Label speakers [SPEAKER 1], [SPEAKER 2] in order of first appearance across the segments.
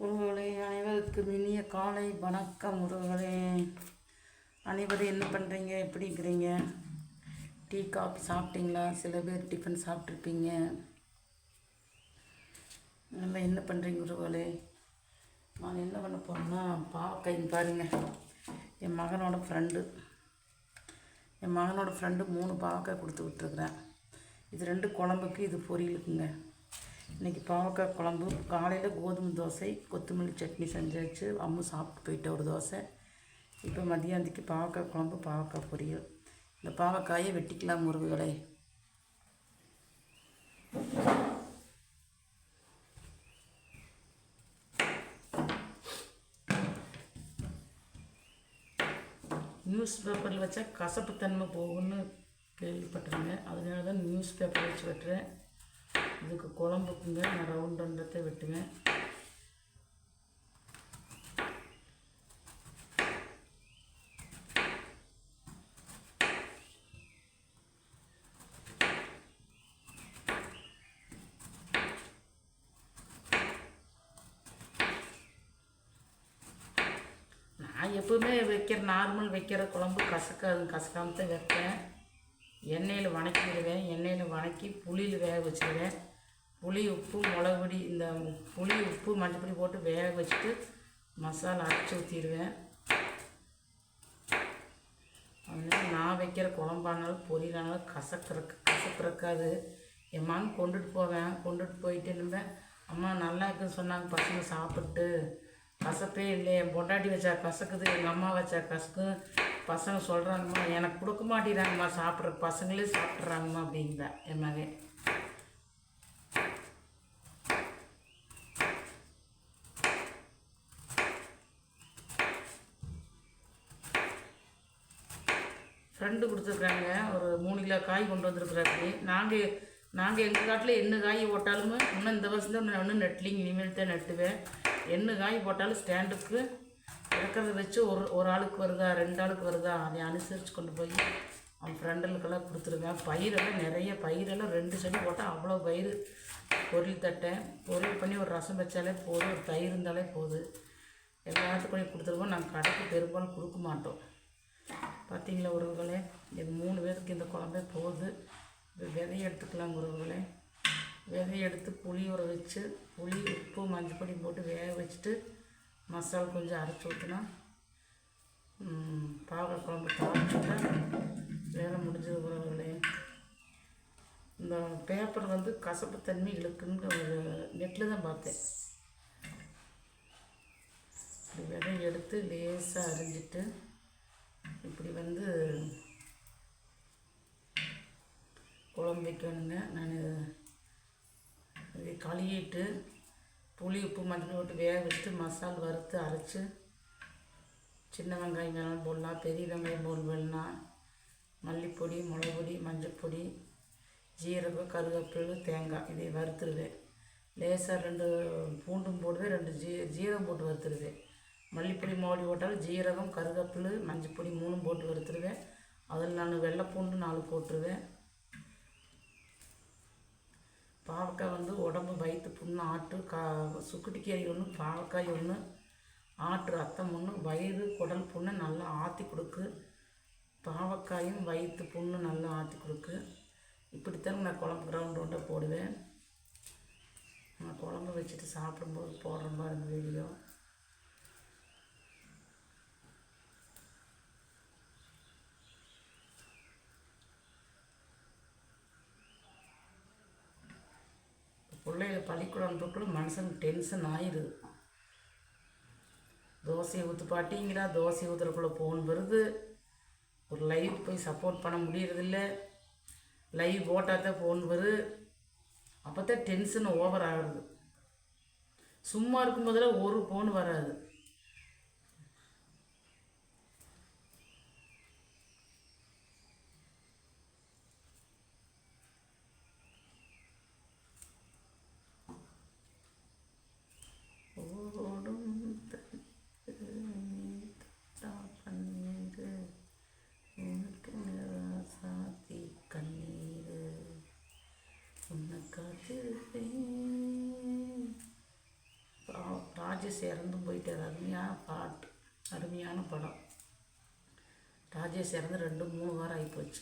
[SPEAKER 1] உறவுகளே அனைவருக்கும் இனிய காலை வணக்கம் உறவுகளே. அனைவரும் என்ன பண்ணுறீங்க எப்படி இருக்கிறீங்க? டீ காஃபி சாப்பிட்டீங்களா? சில பேர் டிஃபன் சாப்பிட்ருப்பீங்க நம்ம என்ன பண்ணுறீங்க உறவுகளே? நான் என்ன பண்ண போகிறேன்னா பாவக்காய் பாருங்கள் என் மகனோட ஃப்ரெண்டு என் மகனோட ஃப்ரெண்டு மூணு பாவக்காய் கொடுத்து விட்டுருக்குறேன். இது ரெண்டு குழம்புக்கு இது பொரியலுக்குங்க. இன்றைக்கி பாவக்காய் குழம்பு. காலையில் கோதுமை தோசை கொத்தமல்லி சட்னி செஞ்சாச்சு. அம்மு சாப்பிட்டு போயிட்ட ஒரு தோசை. இப்போ மதியானத்துக்கு பாவக்காய் குழம்பு பாவக்காய் பொரியல். இந்த பாவக்காயை வெட்டிக்கலாம் முருகுகளை நியூஸ் பேப்பரில் வச்சா கசப்புத்தன்மை போகும்னு கேள்விப்பட்டிருந்தேன். அதனால தான் நியூஸ் பேப்பர் வச்சு வெட்டுறேன். இதுக்கு குழம்புக்குங்க நான் ரவுண்ட் ரவுண்டத்தை வெட்டுவேன் நான் எப்பவுமே வைக்கிற நார்மல் வைக்கிற குழம்பு கசக்காது கசக்காமல் தான் வைப்பேன். எண்ணெயில் வணக்கிடுவேன். எண்ணெயில் வணக்கி புளியில் வேக வச்சுருவேன். புளி உப்பு மிளகுடி இந்த புளி உப்பு மஞ்சப்பொடி போட்டு வேக வச்சுட்டு மசாலா அரைச்சி ஊற்றிடுவேன் அதனால நான் வைக்கிற குழம்பானாலும் பொரியலானாலும் கசக்கிறக்கு கசக்கிறக்காது. என் மகன் கொண்டுட்டு போவேன். கொண்டுட்டு போயிட்டு இருந்தேன் அம்மா நல்லா இருக்குன்னு சொன்னாங்க. பசங்க சாப்பிட்டு கசப்பே இல்லை என் பொண்டாட்டி வச்சா கசக்குது. எங்கள் அம்மா வச்சா கசக்கு பசங்க சொல்கிறாங்கம்மா எனக்கு கொடுக்க மாட்டேங்கிறாங்கம்மா சாப்பிட்ற பசங்களே சாப்பிட்றாங்கம்மா அப்படிங்கிறா என் மகன். ஃப்ரெண்டு கொடுத்துருக்குறாங்க. ஒரு மூணு கிலோ காய் கொண்டு வந்திருக்குறாரு. நாங்கள் நாங்கள் எங்கள் காட்டில் என்ன காய் போட்டாலுமே இன்னும் இந்த வருஷம் தான் நான் இன்னும் நெட்லிங் இனிமேல் தான் நட்டுவேன். என்ன காய் போட்டாலும் ஸ்டாண்டுக்கு இறக்கிறத வச்சு ஒரு ஒரு ஆளுக்கு வருதா ரெண்டு ஆளுக்கு வருதா அதை அனுசரித்து கொண்டு போய் அவன் ஃப்ரெண்டுகளுக்கெல்லாம் கொடுத்துருவேன். பயிரெல்லாம் நிறைய பயிரெல்லாம் ரெண்டு செடி போட்டால் அவ்வளோ பயிர். பொரியல் தட்டேன் பொரியல் பண்ணி ஒரு ரசம் வச்சாலே போதும் ஒரு தயிர் இருந்தாலே போதும். எல்லாத்துக்கும் கொடுத்துருவோம் நாங்கள் கடைக்கு பெரும்பாலும் கொடுக்க மாட்டோம். பார்த்தீங்களா உறவுகளே? இது மூணு பேருக்கு இந்த குழம்பே போகுது விதையை எடுத்துக்கலாம் உறவுகளே. விதையை எடுத்து புளி ஊற வச்சு புளி உப்பு மஞ்சள் பொடி போட்டு வேக வச்சுட்டு மசாலா கொஞ்சம் அரைச்சி ஊற்றினா பாவக்காய் குழம்பு தாளிச்சுட்டா வேலை முடிஞ்சது உறவுகளே. இந்த பேப்பர் வந்து கசப்பு தன்மை இழுக்குன்னு ஒரு நெட்டில் தான் பார்த்தேன். விதை எடுத்து லேசாக அரிஞ்சிட்டு இப்படி வந்து குழம்பு வைக்கணுங்க. நான் இதை கழுவிட்டு புளி உப்பு மஞ்சள் போட்டு வேக வச்சுட்டு மசால் வறுத்து அரைச்சி சின்ன வெங்காயம் வேணாலும் போடலாம். பெரிய வெங்காயம் போல் வேணாம் மல்லிப்பொடி மிளகுப்பொடி மஞ்சப்பொடி ஜீரகம் கருவேப்பிலு தேங்காய் இதை வறுத்துருவேன். லேசாக ரெண்டு பூண்டும் போடுவேன் ரெண்டு ஜீ ஜீரகம் போட்டு வறுத்துருவேன். மல்லிப்பொடி மோடி போட்டாலும் ஜீரகம் கருவேப்பிலை மஞ்சப்பொடி மூணும் போட்டு வறுத்துருவேன். அதில் நான் வெள்ளைப்பூண்டு நாலு போட்டுருவேன். பாவக்காய் வந்து உடம்பு வயிற்று புண்ணு ஆட்டு கா சுக்குட்டிக்கறி ஒன்று பாவக்காய் ஒன்று ஆட்டு ரத்தம் ஒன்று வயிறு குடல் புண்ணு நல்லா ஆற்றி கொடுக்கு. பாவக்காயும் வயிற்று புண்ணு நல்லா ஆற்றி கொடுக்கு. இப்படித்தான் நான் குழம்பு கிரவுண்ட் ரவுண்டாக போடுவேன். நான் குழம்பு வச்சுட்டு சாப்பிடும்போது போடுற மாதிரி இந்த வீடியோ. பிள்ளைகளை பள்ளிக்கூடம் அனுப்பக்குள்ள மனுஷனுக்கு டென்ஷன் ஆயிடுது. தோசையை ஊற்று பாட்டிங்கிறா தோசை ஊற்றுறக்குள்ள ஃபோன் வருது. ஒரு லைவ் போய் சப்போர்ட் பண்ண முடியறதில்ல. லைவ் போட்டால் தான் ஃபோன் வருது. அப்போ தான் டென்ஷன் ஓவர் ஆகிறது சும்மா இருக்கும்போதெல்லாம் ஒரு ஃபோன் வராது. ராஜேஷ் இறந்தும் போயிட்டார் அருமையான பாட்டு அருமையான படம். ராஜேஷ் இறந்து ரெண்டு மூணு வாரம் ஆகிப்போச்சு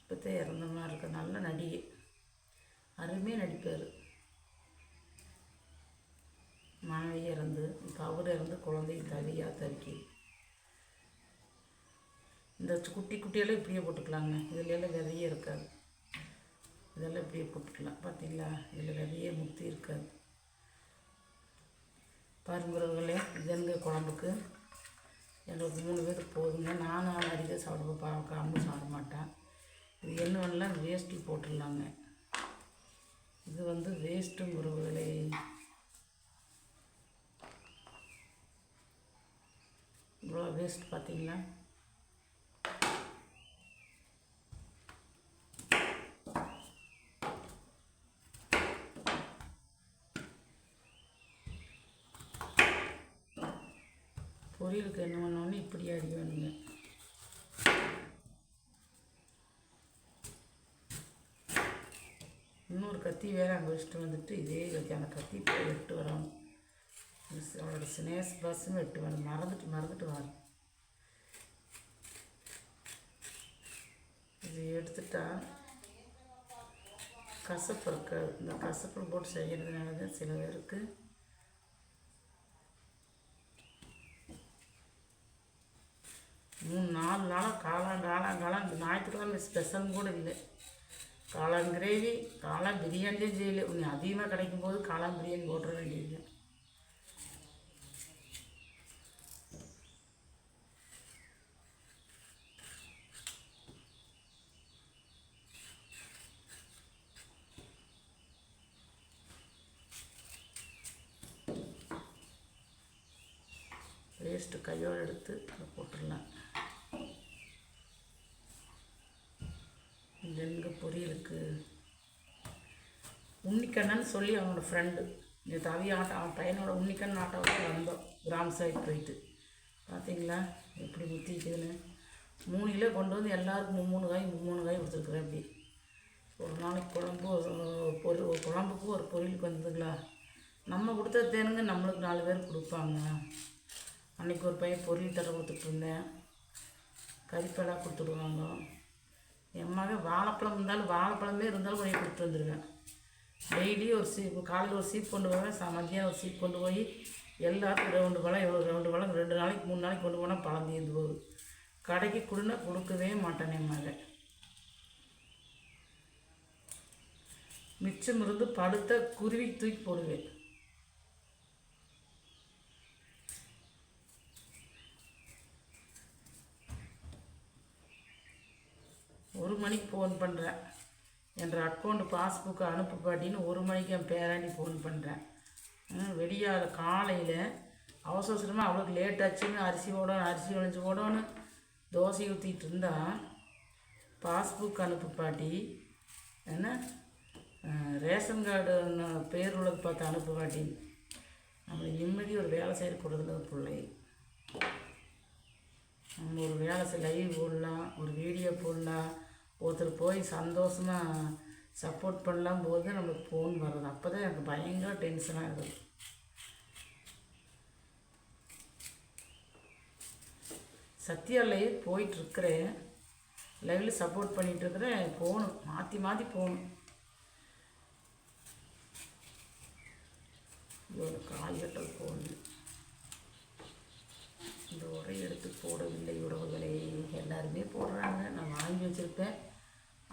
[SPEAKER 1] இப்போத்தே இறந்த மாதிரி இருக்கு. நல்ல நடிகை. அருமையாக நடிப்பார். மனைவி இறந்து இப்போ அவர் இறந்து குழந்தையும் தவியாக தவிக்கி இந்த குட்டி குட்டியெல்லாம் இப்படியே போட்டுக்கலாங்க. இதுலெல்லாம் விதையே இருக்காது. இதெல்லாம் இப்படியே போட்டுக்கலாம். பார்த்தீங்களா இதில் விதையே முத்தி இருக்காது. பாருங்கிறவங்களே இதுங்க குழம்புக்கு? எங்களுக்கு மூணு பேருக்கு போதுங்க நானும் அதிக சாப்பிடுவேன். பா காம்பு சாப்பிட மாட்டேன். இது என்னவெல்லாம் வேஸ்ட்டு போட்டுடலாங்க. இது வந்து வேஸ்ட்டுங்கிறவங்களே இவ்வளோ வேஸ்ட் பார்த்தீங்களா? பொரியலுக்கு என்ன பண்ணோன்னு இப்படி அடி வேணுங்க இன்னொரு கத்தி வேறு அங்கே வச்சுட்டு வந்துட்டு இதே கத்தி அந்த கத்தி போய் எட்டு வரணும் அவளோட ஸ்னேஸ் பஸ்ஸும் எட்டு வேணும் மறந்துட்டு மறந்துட்டு வரும் இது எடுத்துட்டா கசப்பு இருக்காது. இந்த கசப்பு போட்டு செய்கிறதுனால தான் சில பேருக்கு காலங்காலம் நாலு நாளாக இந்த ஞாயிற்றுக்கிழமை ஸ்பெஷல் கூட இல்லை. காளான் கிரேவி காளான் பிரியாணியும் செய்யலை. உன்னை அதிகமாக கிடைக்கும் போது காளான் பிரியாணி போட்டுற வேண்டியது வேஸ்ட்டு கையோடு எடுத்து அதை போட்டுடலாம். இது எங்கே பொரியலுக்கு? உன்னிக்கண்ணன்னு சொல்லி அவனோட ஃப்ரெண்டு இந்த தவி ஆட்டம் அவன் பையனோட உன்னிக்கண் ஆட்டோவில் வந்தோம். கிராம சைடு போயிட்டு. பார்த்தீங்களா எப்படி முத்திக்குதுன்னு மூணு கிலோ கொண்டு வந்து எல்லாருக்கும் மூணு காய் மூணு காய் கொடுத்துருக்குறேன் அப்படி. ஒரு நாளைக்கு குழம்பு ஒரு ஒரு குழம்புக்கு ஒரு பொரியலுக்கு வந்ததுங்களா? நம்ம கொடுத்த தேனுங்க நம்மளுக்கு நாலு பேர் கொடுப்பாங்க. அன்றைக்கி ஒரு பையன் பொரியல் தர கொடுத்துட்டு இருந்தேன். கறிப்பெல்லாம் கொடுத்துடுவாங்க. என் மகன் வாழைப்பழம் இருந்தாலும் வாழைப்பழமே இருந்தாலும் கொஞ்சம் கொடுத்து வந்துடுவேன் டெய்லி ஒரு சீப் காலையில் ஒரு சீப் கொண்டு போவேன் சா ஒரு சீப் கொண்டு போய் எல்லாத்துக்கும் ரெண்டு பழம் எவ்வளோ ரெண்டு பழம் ரெண்டு நாளைக்கு மூணு நாளைக்கு கொண்டு போனால் பழம் தீர்ந்து போகுது. கடைக்கு கொடுனா கொடுக்கவே மாட்டேன் என் மகன் மிச்சம் இருந்து படுத்த குருவி தூக்கி போடுவேன். ஒரு மணிக்கு ஃபோன் பண்ணுறேன் என்ற அக்கௌண்ட் பாஸ்புக்கை அனுப்பு பாட்டின்னு ஒரு மணிக்கு என் பேராண்டி ஃபோன் பண்ணுறேன் வெடியாத காலையில் அவசர அவசரமாக அவளுக்கு லேட் ஆச்சுன்னு அரிசி ஓடணும் அரிசி விளைஞ்சி போடணும். தோசை ஊற்றிட்டு இருந்தா பாஸ்புக் அனுப்பு பாட்டி என்ன ரேஷன் கார்டு பேர் உள்ளது பார்த்து அனுப்பு பாட்டி நம்மளுக்கு நிம்மதி ஒரு வேலை செய்ய கொடுக்குறது ஒரு பிள்ளை. நம்ம ஒரு வேலை செய் லைவ் போடலாம் ஒரு வீடியோ போடலாம். ஒருத்தர் போய் சந்தோஷமாக சப்போர்ட் பண்ணலாம் போது நம்மளுக்கு ஃபோன் வருது அப்போ தான் எனக்கு பயங்கர டென்ஷனாக இருக்குது சத்யா லைவ் போயிட்டுருக்கிறேன். லைவில் சப்போர்ட் பண்ணிகிட்ருக்குறேன் போகணும் மாற்றி மாற்றி போகணும் இவ்வளோ காய்கட்டல் போகணும் இந்த உரை எடுத்து போடவில்லை உறவுகளை. எல்லாருமே போடுறாங்க. நான் வாங்கி வச்சுருப்பேன்.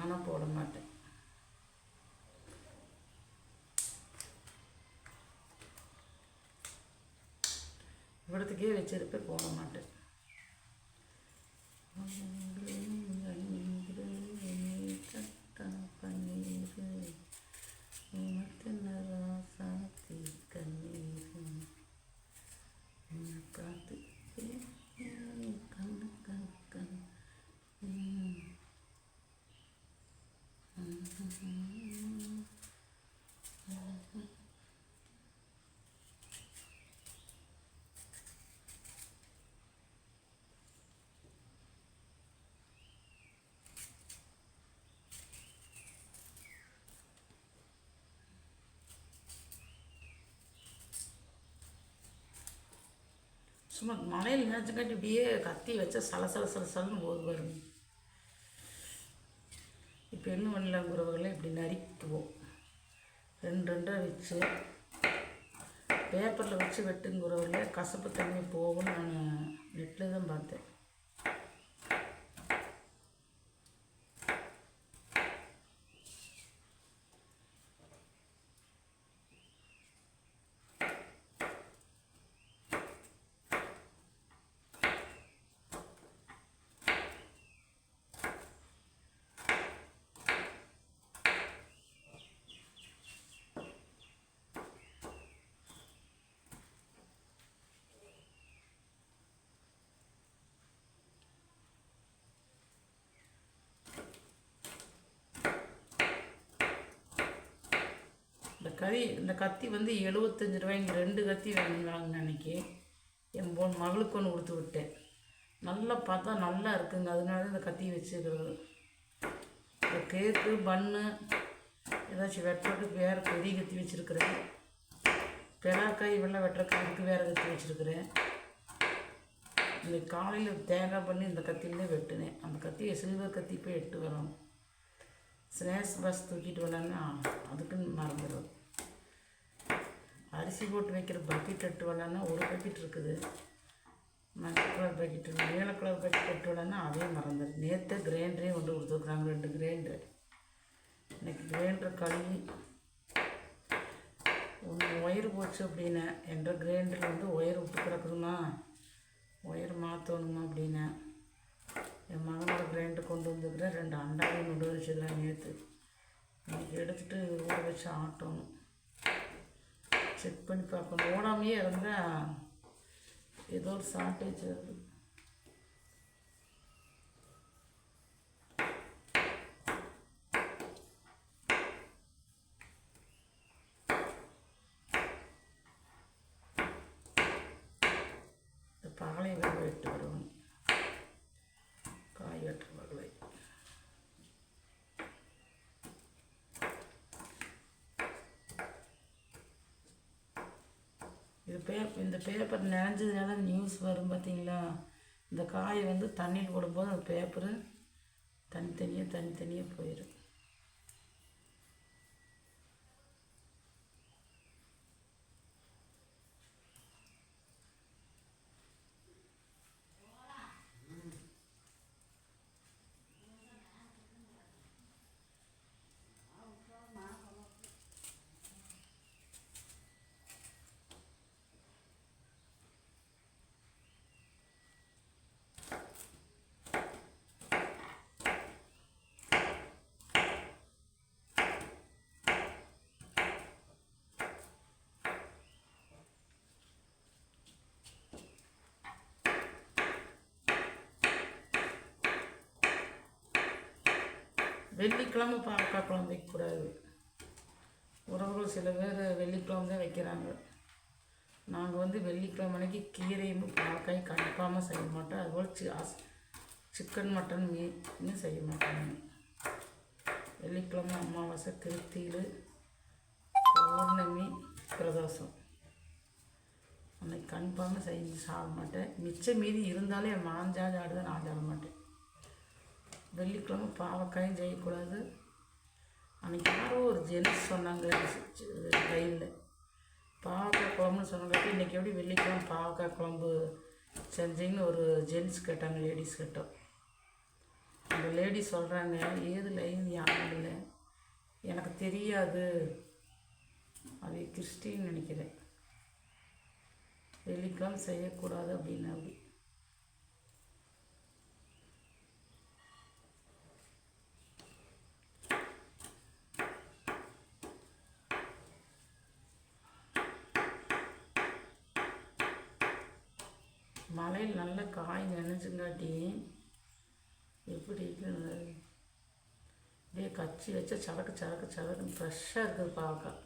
[SPEAKER 1] ஆனால் போட மாட்டேன். இவ்வளோத்துக்கே வச்சிருப்பேன் போட மாட்டேன். சும்மா மலையில் நினச்சங்காட்டி இப்படியே கத்தி வச்சா சல சல சல ஓது பாருங்க. இப்போ என்ன பண்ணலாம் உறவுகளை இப்படி நறுக்குவோம் ரெண்டு ரெண்டாக வச்சு பேப்பரில் வச்சு வெட்டுங்க கசப்பு தண்ணி போகும்னு நான் நெட்டில் தான் பார்த்தேன் இந்த கறி இந்த கத்தி வந்து எழுபத்தஞ்சு ரூபாய்ங்க ரெண்டு கத்தி வாங்கினாங்க அன்றைக்கி அன்னைக்கு. என் பொன் மகளுக்கு ஒன்று கொடுத்து விட்டேன். நல்லா பார்த்தா நல்லா இருக்குங்க. அதனால தான் இந்த கத்தி வச்சுக்கிறது. இந்த கேக்கு பன்னு ஏதாச்சும் வெட்டுறதுக்கு வேறு பெரிய கத்தி வச்சுருக்கிறேன் பெலாக்காய் வெள்ளம் வெட்டுறதுக்கு வேறு கத்தி வச்சுருக்கிறேன். இந்த காலையில் தேங்காய் பண்ணி இந்த கத்தியிலே வெட்டினேன். அந்த கத்தியை சில்வர் கத்தி போய் எட்டு வரும் ஸ்நாக்ஸ் பஸ் தூக்கிட்டு வரலான்னா அதுக்குன்னு மறந்துடும் அரிசி போட்டு வைக்கிற பக்கெட் எட்டு வரலான்னா ஒரு பக்கெட் இருக்குது. மஞ்சள் கலர் பக்கெட் நீல கலர் பக்கெட் எட்டு வரலான்னா அதையும் மறந்துடும் நேற்று கிரைண்டரே கொண்டு கொடுத்துருக்குறாங்க ரெண்டு கிரைண்டர் இன்றைக்கி கிரைண்டர் கழுவி ஒன்று ஒயர் போச்சு அப்படின்னேன் என்ற கிரைண்டரில் வந்து ஒயர் விட்டு கிடக்குதுமா ஒயர் மாற்றணுமா அப்படின்னேன் என் மகனோட கிரைண்டர் கொண்டு வந்துருக்குறேன் ரெண்டு அண்டாவையும் கொண்டு வச்சுக்கிறேன் நேற்று இன்றைக்கி எடுத்துகிட்டு ஊற வச்சு ஆட்டணும். செக் பண்ணி பார்க்கணும் ஓடாமையே இருந்தால் ஏதோ ஒரு ஷார்ட்டேஜ் இருக்குது இந்த பாலை வேக வெட்டு வருவாங்க காய் வெட்டுற வகை இது பே இந்த பேப்பர் நினைஞ்சதுனால நியூஸ் வரும் பார்த்தீங்களா இந்த காயை வந்து தண்ணியில் போடும்போது அந்த பேப்பரு தனித்தனியாக தனித்தனியாக போயிடும் வெள்ளிக்கிழமை பாவக்காய் குழம்பு வைக்கக்கூடாது உறவுகள் சில பேர் வெள்ளிக்கிழமை தான் வைக்கிறாங்க. நாங்கள் வந்து வெள்ளிக்கிழமை அன்னைக்கு கீரையும் பாவக்காயும் கண்டிப்பாமல் செய்ய மாட்டோம். அதுபோல் சி சிக்கன் மட்டன் மீன் செய்ய மாட்டோம் வெள்ளிக்கிழமை அமாவாசை திருத்தியில் பௌர்ணமி பிரதோஷம். அன்னைக்கு கன்ஃபார்மாக செஞ்சு சாப்பிட மாட்டேன். மிச்சம் மீதி இருந்தாலே மாஞ்சாது ஆடுதான் நான் சாப்பிட மாட்டேன். வெள்ளிக்கிழமை பாவக்காயும் செய்யக்கூடாது அன்றைக்கி யாரோ ஒரு ஜென்ஸ் சொன்னாங்க கையில் பாவக்காய் குழம்புன்னு சொன்னாங்க இன்றைக்கி எப்படி வெள்ளிக்கிழமை பாவக்காய் குழம்பு செஞ்சீங்கன்னு ஒரு ஜென்ஸ் கேட்டாங்க லேடிஸ் கிட்டோம் அந்த லேடி சொல்கிறாங்க ஏது லைன் யாரும் இல்லை. எனக்கு தெரியாது. அது கிறிஸ்டின்னு நினைக்கிறேன். வெள்ளிக்கிழமை செய்யக்கூடாது அப்படின்னு அப்படி மழையில் நல்லா காய் நினைச்சுங்காட்டி எப்படி இருக்குது அப்படியே கச்சி வச்சா சலக்கு சதக்கு சதக்குன்னு ஃப்ரெஷ்ஷாக இருக்குது பாவக்காய்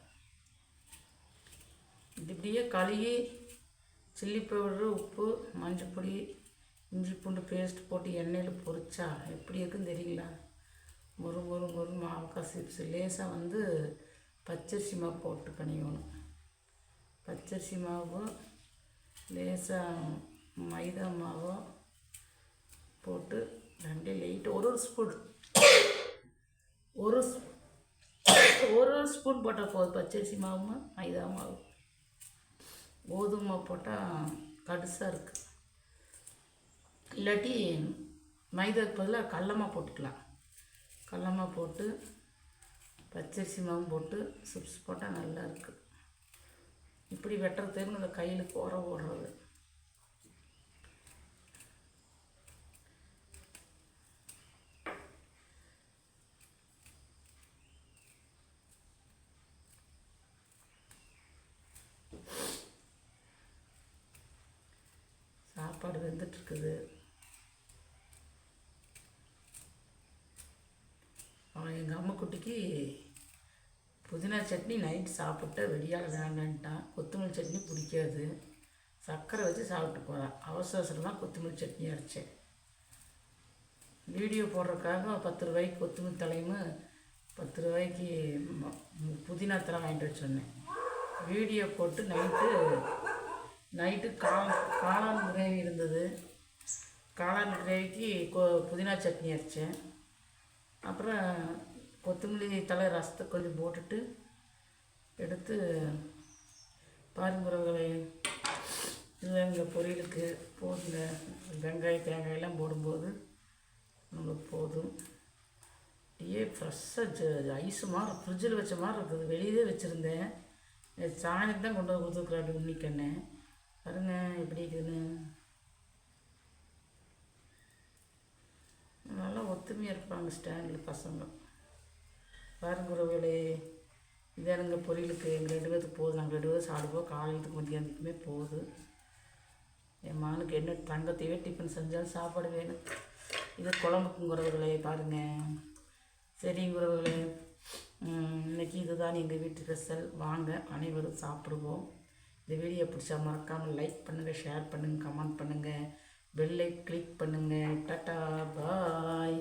[SPEAKER 1] இது இப்படியே கழுகி சில்லி பவுடரு உப்பு மஞ்சள் பொடி இஞ்சி பூண்டு பேஸ்ட் போட்டு எண்ணெயில் பொரிச்சா எப்படி இருக்குன்னு தெரியல மொறு மொறு மொறு மாவக்காய் சிப்ஸ் லேசாக வந்து பச்சரிசி மாவு போட்டு பண்ணிக்கணும். பச்சரிசி மாவு லேசாக மைதா மாவை போட்டு ரெண்டு லைட்டு ஒரு ஒரு ஸ்பூன் ஒரு ஸ்பூ- ஒரு ஒரு ஸ்பூன் போட்டால் போதும் பச்சரிசி மாவு மைதா மாவு. கோதுமை போட்டால் கடுசாக இருக்குது இல்லாட்டி மைதாக்கு பதிலாக கடலமா போட்டுக்கலாம். கடலமா போட்டு பச்சரிசி மாவு போட்டு சிப்ஸ் போட்டால் நல்லா இருக்குது இப்படி வெட்டுறதுக்கு இந்த கையில் கோர ஓடுறது சாப்பாடு வெந்துட்டுருக்குது. எங்கள் அம்மா குட்டிக்கு புதினா சட்னி நைட் சாப்பிட்டா வெடியால் வேண்டான்ட்டான் கொத்தமல்லி சட்னி பிடிக்காது. சர்க்கரை வச்சு சாப்பிட்டு போகிறான் அவசர அவசரமாக கொத்தமல்லி சட்னி அரைச்சேன். வீடியோ போடுறதுக்காக பத்து ரூபாய்க்கு கொத்தமல்லி தலையும் பத்து ரூபாய்க்கு ம- புதினா தலை வாங்கிட்டு வச்சுருந்தேன் வீடியோ போட்டு நைட்டு நைட்டு கா காளான் கிரேவி இருந்தது. காளான் கிரேவிக்கு கொ புதினா சட்னி அரைச்சேன். அப்புறம் கொத்தமல்லி தலை ரசத்தை கொஞ்சம் போட்டுட்டு எடுத்து பாருங்கிறவங்களை இல்லை இந்த பொரியலுக்கு. போதுங்க. வெங்காயம் தேங்காயெல்லாம் போடும்போது நம்மளுக்கு போதும். அப்படியே ஃப்ரெஷ்ஷாக ஐஸு மாதிரி ஃப்ரிட்ஜில் வச்ச மாதிரி இருக்குது. வெளியே வச்சுருந்தேன். சாணி தான் கொண்டு வந்து கொடுத்துருக்குறாரு உன்னிக்கண்ணே பாருங்க எப்படி இருக்குதுன்னு நல்லா ஒத்துமையாக இருப்பாங்க ஸ்டாண்டில் பசங்க. பாருங்க உறவுகளே இதானுங்க பொரியலுக்கு? எங்கள் ரெண்டு பேருக்கு போதும். நாங்கள் ரெண்டு பேரும் சாப்பிடுவோம். காலையிலுக்கு மத்தியானத்துக்குமே போகுது என் மகனுக்கு என்ன தங்கத்தையே டிஃபன் செஞ்சாலும் சாப்பாடு வேணும். இது குழம்புக்கும் உறவுகளே பாருங்கள் சரிங்க உறவுகளே இன்றைக்கி இதுதான் எங்கள் வீட்டு ஸ்பெஷல் வாங்க அனைவரும் சாப்பிடுவோம். இந்த வீடியோ பிடிச்சா மறக்காமல் லைக் பண்ணுங்கள் ஷேர் பண்ணுங்கள் கமெண்ட் பண்ணுங்கள் பெல்லை கிளிக் பண்ணுங்கள் டாட்டா பாய்